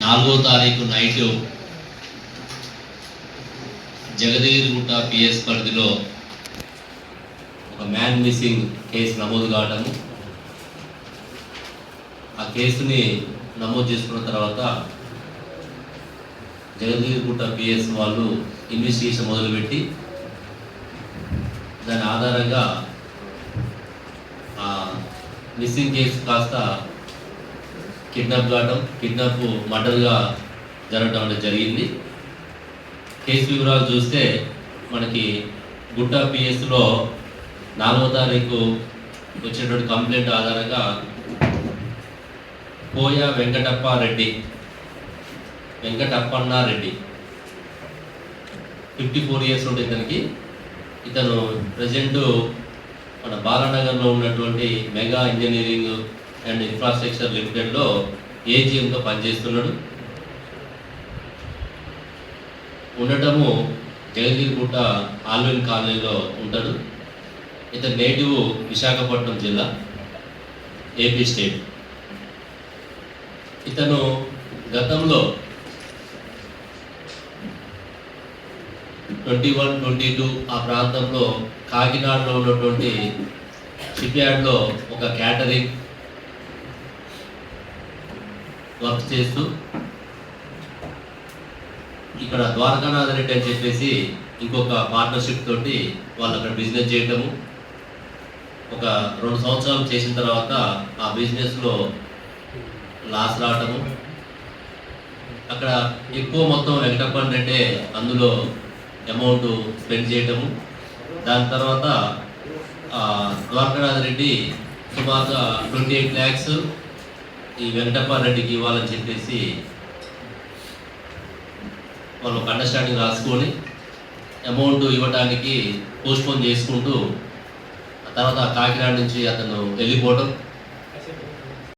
నాలుగో తారీఖు night Jagadgirigutta PS పరిధిలో ఒక మ్యాన్ మిస్సింగ్ కేసు నమోదు కావడము ఆ కేసుని నమోదు చేసుకున్న తర్వాత జగదగిరిగుట్ట పిఎస్ వాళ్ళు ఇన్వెస్టిగేషన్ మొదలుపెట్టి దాని ఆధారంగా ఆ మిస్సింగ్ కేసు కాస్త కిడ్నాప్ కావడం కిడ్నాప్ మర్డర్గా జరగడం అనేది జరిగింది. కేసు వివరాలు చూస్తే మనకి గుట్ట పిఎస్లో నాలుగో తారీఖు వచ్చినటువంటి కంప్లైంట్ ఆధారంగా పోయ Venkatappa Reddy Venkatappanna Reddy fifty four years ఉంటే ఇతనికి. ఇతను ప్రజెంట్ మన బాలానగర్లో ఉన్నటువంటి మెగా ఇంజనీరింగ్ అండ్ ఇన్ఫ్రాస్ట్రక్చర్ లిమిటెడ్లో ఏజీఎంగా పనిచేస్తున్నాడు? ఉండటము జగదీర్గుట్ట ఆల్విన్ కాలనీలో ఉంటాడు. ఇతని నేటివ్ విశాఖపట్నం జిల్లా ఏపీ స్టేట్. ఇతను గతంలో ట్వంటీ వన్ ట్వంటీ టూ ఆ ప్రాంతంలో కాకినాడలో ఉన్నటువంటి షిప్ యార్డ్లో ఒక క్యాటరింగ్ వర్క్ చేస్తూ ఇక్కడ ద్వారకానాథ్ రెడ్డి అని చెప్పేసి ఇంకొక పార్ట్నర్షిప్ తోటి వాళ్ళు అక్కడ బిజినెస్ చేయటము. ఒక రెండు సంవత్సరాలు చేసిన తర్వాత ఆ బిజినెస్లో లాస్ రావటము. అక్కడ ఎక్కువ మొత్తం వెంకటప్పని అంటే అందులో అమౌంట్ స్పెండ్ చేయటము. దాని తర్వాత ఆ, ద్వారకానాథ్ రెడ్డి సుమారుగా ట్వంటీ ఎయిట్ ల్యాక్స్ ఈ వెంకటప్ప రెడ్డికి ఇవ్వాలని చెప్పేసి వాళ్ళు ఒక అండర్స్టాండింగ్ రాసుకొని అమౌంట్ ఇవ్వడానికి పోస్ట్పోన్ చేసుకుంటూ తర్వాత కాకినాడ నుంచి అతను వెళ్ళిపోవడం